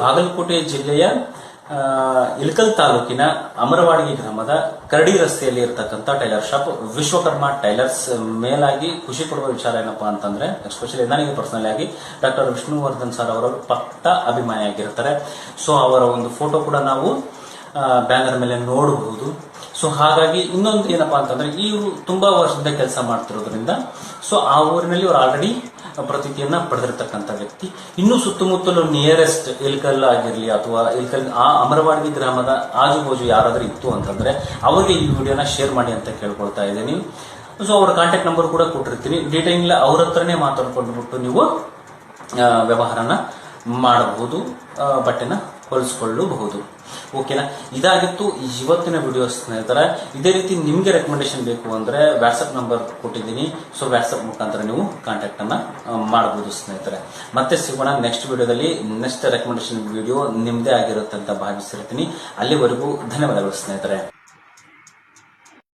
ಬಾಗಲಕೋಟೆ ಜಿಲ್ಲೆಯ ಇಳಕಲ್ ತಾಲೂಕಿನ ಅಮರವಾಡಿ ಗ್ರಾಮದ ಕರಡಿ ರಸ್ತೆಯಲ್ಲಿ ಇರತಕ್ಕಂಥ ಟೈಲರ್ ಶಾಪ್ ವಿಶ್ವಕರ್ಮ ಟೈಲರ್ಸ್ ಮೇಲಾಗಿ ಖುಷಿ ಪಡುವ ವಿಚಾರ ಏನಪ್ಪಾ ಅಂತಂದ್ರೆ ಎಸ್ಪೆಷಲಿ ನನಗೆ ಪರ್ಸನಲ್ ಆಗಿ ಡಾಕ್ಟರ್ ವಿಷ್ಣುವರ್ಧನ್ ಸರ್ ಅವರ ಪಕ್ತ ಅಭಿಮಾನಿ ಆಗಿರ್ತಾರೆ. ಸೊ ಅವರ ಒಂದು ಫೋಟೋ ಕೂಡ ನಾವು ಬ್ಯಾನರ್ ಮೇಲೆ ನೋಡಬಹುದು. ಸೊ ಹಾಗಾಗಿ ಇನ್ನೊಂದು ಏನಪ್ಪಾ ಅಂತಂದ್ರೆ, ಇವರು ತುಂಬಾ ವರ್ಷದಿಂದ ಕೆಲಸ ಮಾಡ್ತಿರೋದ್ರಿಂದ ಸೊ ಆ ಊರಿನಲ್ಲಿ ಇವರು ಆಲ್ರೆಡಿ ಪ್ರತೀತಿಯನ್ನ ಪಡೆದಿರ್ತಕ್ಕಂಥ ವ್ಯಕ್ತಿ. ಇನ್ನು ಸುತ್ತಮುತ್ತಲು ನಿಯರೆಸ್ಟ್ ಇಲ್ಕಲ್ ಆಗಿರಲಿ ಅಥವಾ ಇಲ್ಕಲ್ ಆ ಅಮರವಾಡಿ ಗ್ರಾಮದ ಆಜುಬಾಜು ಯಾರಾದರೂ ಇತ್ತು ಅಂತಂದ್ರೆ ಅವರಿಗೆ ಈ ವಿಡಿಯೋನ ಶೇರ್ ಮಾಡಿ ಅಂತ ಕೇಳ್ಕೊಳ್ತಾ ಇದ್ದೀನಿ. ಸೊ ಅವರ ಕಾಂಟ್ಯಾಕ್ಟ್ ನಂಬರ್ ಕೂಡ ಕೊಟ್ಟಿರ್ತೀನಿ. ಡೀಟೇಲ್ ಅವ್ರ ಹತ್ರನೇ ಮಾತಾಡ್ಕೊಂಡ್ಬಿಟ್ಟು ನೀವು ವ್ಯವಹಾರನ ಮಾಡಬಹುದು ಬಟ್ಟೆನ ಹೊಲಿಸ್ಕೊಳ್ಳಬಹುದು. ಓಕೆನಾ ಇದಾಗಿತ್ತು ಇವತ್ತಿನ ವಿಡಿಯೋ ಸ್ನೇಹಿತರ. ಇದೇ ರೀತಿ ನಿಮಗೆ ರೆಕಮೆಂಡೇಶನ್ ಬೇಕು ಅಂದ್ರೆ ವ್ಯಾಟ್ಸಪ್ ನಂಬರ್ ಕೊಟ್ಟಿದ್ದೀನಿ. ಸೊ ವ್ಯಾಟ್ಸಪ್ ಮುಖಾಂತರ ನೀವು ಕಾಂಟ್ಯಾಕ್ಟ್ ಅನ್ನ ಮಾಡಬಹುದು ಸ್ನೇಹಿತರೆ. ಮತ್ತೆ ಸಿಗೋಣ ನೆಕ್ಸ್ಟ್ ವಿಡಿಯೋದಲ್ಲಿ ನೆಕ್ಸ್ಟ್ ರೆಕಮೆಂಡೇಶನ್ ವಿಡಿಯೋ ನಿಮ್ಮದೇ ಆಗಿರುತ್ತೆ ಭಾವಿಸಿರ್ತೀನಿ ಅಲ್ಲಿವರೆಗೂ ಧನ್ಯವಾದಗಳು ಸ್ನೇಹಿತರೆ.